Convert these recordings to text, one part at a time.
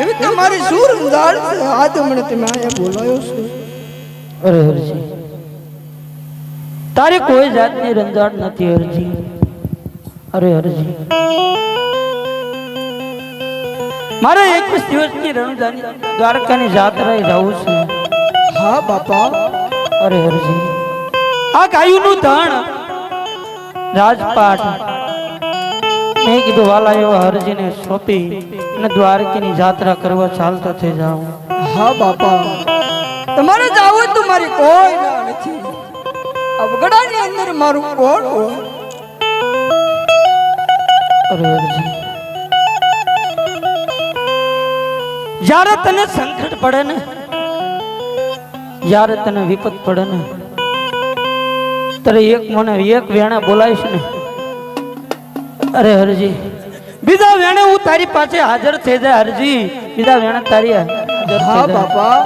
એવી રંજાડ છે. આ તો મને તમે અહીંયા બોલાયો છે. અરે હરજી. તારે કોઈ જાતની રંજાડ નથી હરજી. અરે હરજી. મારે એકવીસ દિવસની રણજાની દ્વારકાની જાત્રાએ જવું છે. હા બાપા. અરે હરજી. આ ગાયુંનું ધણ. રાજપાટ. મેં કીધું વાલા એવા હરજીને સોંપી. અને દ્વારકીની જાત્રા કરવા ચાલતા થઈ જાઉં હા બાપા. તમારે જાવું તો મારી કોઈ ના નથી. અવગડાની અંદર મારું કોણ હોય? જ્યારે તને સંકટ પડે ને જ્યારે તને વિપત પડે ને ત્યારે એક મને એક વેણા બોલાવીશ ને. અરે હરજી બીજા વેણે હું તારી પાસે હાજર થઈ જાય હરજી. બીજા વેણે તારી હા બાપા.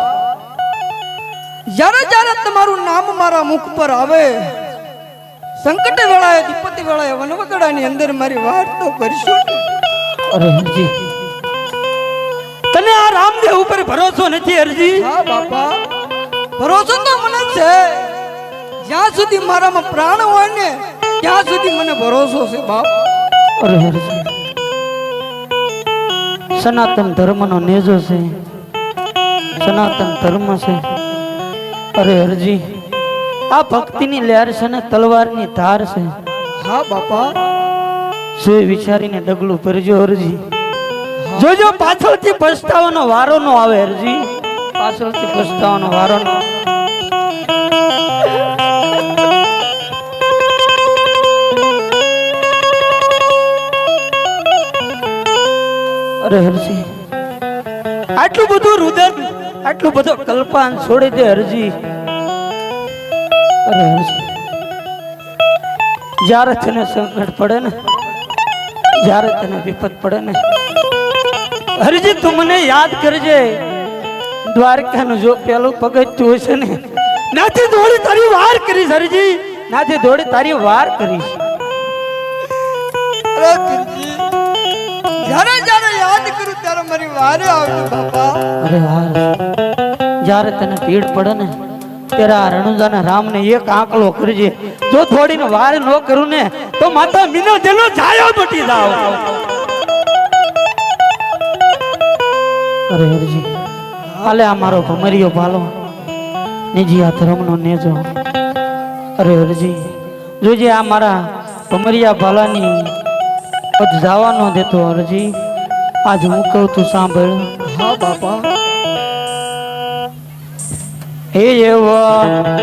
જ્યારે જ્યારે તમારું નામ મારા મુખ પર આવે સંકટ વેળાએ વિપત્તિ વેળાએ વનવગડાની અંદર મારી વાત તો કરશો? અરે હરજી. તને આ રામદેવ ઉપર ભરોસો નથી હરજી? હા બાપા. ભરોસો તો મને છે. જ્યાં સુધી મારામાં પ્રાણ હોય ને ત્યાં સુધી મને ભરોસો છે બાપ. અરે હરજી. સનાતન ધર્મનો નેજો છે. સનાતન ધર્મ છે. અરે હરજી આ ભક્તિની લહેર છે ને તલવારની ધાર છે. હા બાપા. જોઈ વિચારીને ડગલું ભરજો હરજી જોજો પાછળથી પસ્તાવાનો વારો નો આવે હરજી પાછળથી પસ્તાવાનો વારો નો અરે હરજી આટલું બધું રુદન, આટલું બધું કલ્પાન છોડી દે હરજી. અરે હરજી જ્યારે તને સંકટ પડે ને, જ્યારે તને વિપત પડે ને, હરજી તું મને યાદ કરજે. દ્વારકાનું જો પેલું પગથિયું હશે ને, નાથી દોડી તારી વાર કરીશ હરજી. નાથી દોડી તારી વાર કરીશ. જ્યારે મારી વારે આવજો બાપા. અરે વાર જ્યારે તને પીડ પડે ને, ત્યારે આ રણુજાના રામને એક આંકલો કરજે. જો થોડીને વાર ન કરું ને, તો માતા મીનો જેલો જાયો મટી જાવ અરે હરજી, હાલે આ મારો ભમરિયો ભાલો. નિજી આ ધર્મનો નેજો. અરે હરજી, જોજે આ મારા ભમરિયા ભાલાની પદ દેતો હરજી. આજ હું કહું તું સાંભળ. હા બાપા. હે એવો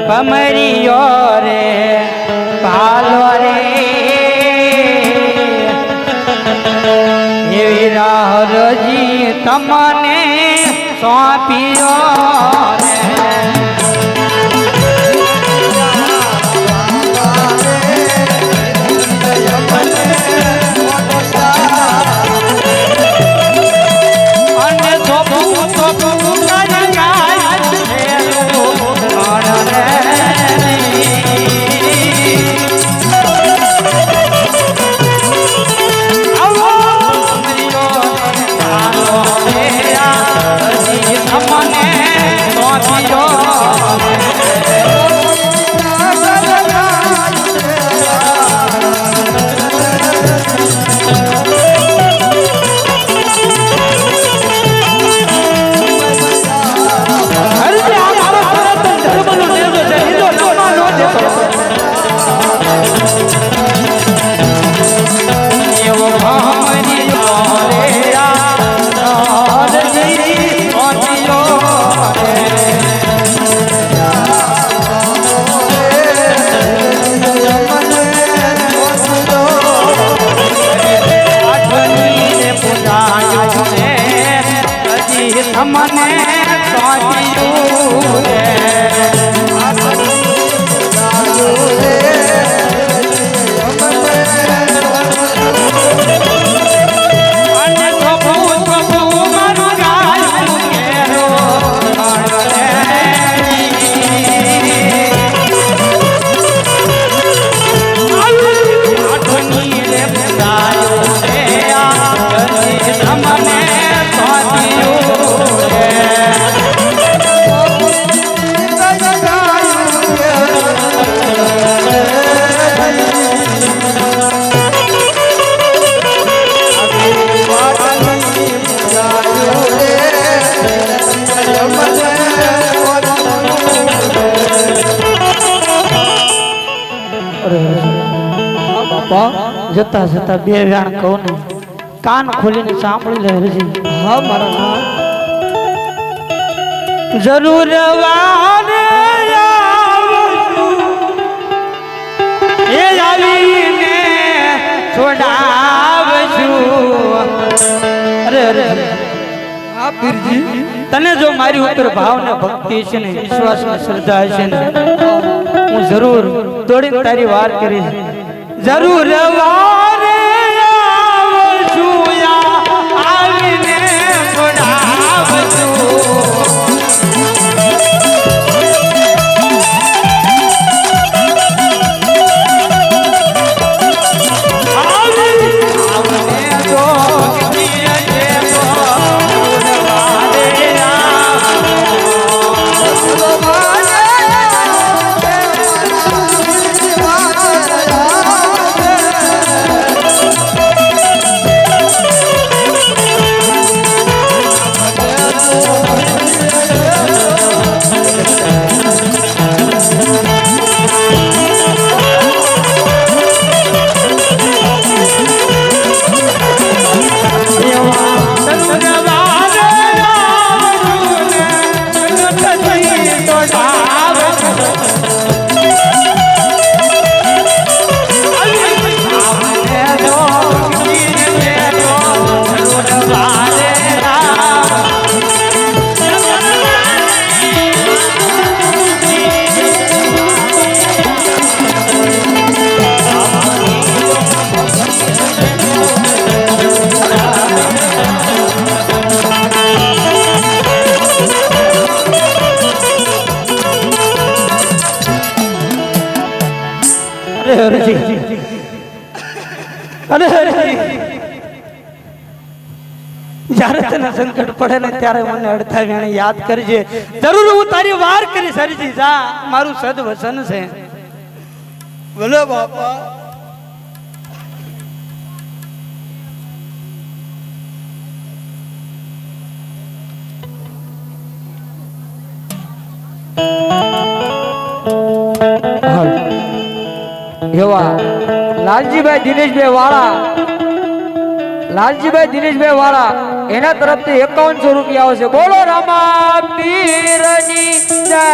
ભમરિયો રે પાલો રે. એવી રાહ રજી તમને સોંપ્યો মনে જતા જતા બે વ્યાણ કહું ને કાન ખોલીને સાંભળી લે હરજી હા મારા નાથ જરૂર વારે. એ આવીને છોડાવશું. અરે અરે હા પીરજી. તને જો મારી ઉપર ભાવ ને ભક્તિ છે ને વિશ્વાસ ને શ્રદ્ધા છે ને હું જરૂર દોડીને તારી વાર કરીશ. જરૂર વારે હરજી અને હરજી જ્યારે તને સંકટ પડે ને ત્યારે મને અડધા વેણે યાદ કરજે. જરૂર હું તારી વાર કરીશ હરજી જા, મારું સદવસન છે. બોલો બાપા. એવા લાલજીભાઈ દિનેશભાઈ વાળા. લાલજીભાઈ દિનેશભાઈ વાળા, એના તરફથી એકાવનસો રૂપિયા આવશે. બોલો રામા પીરની જય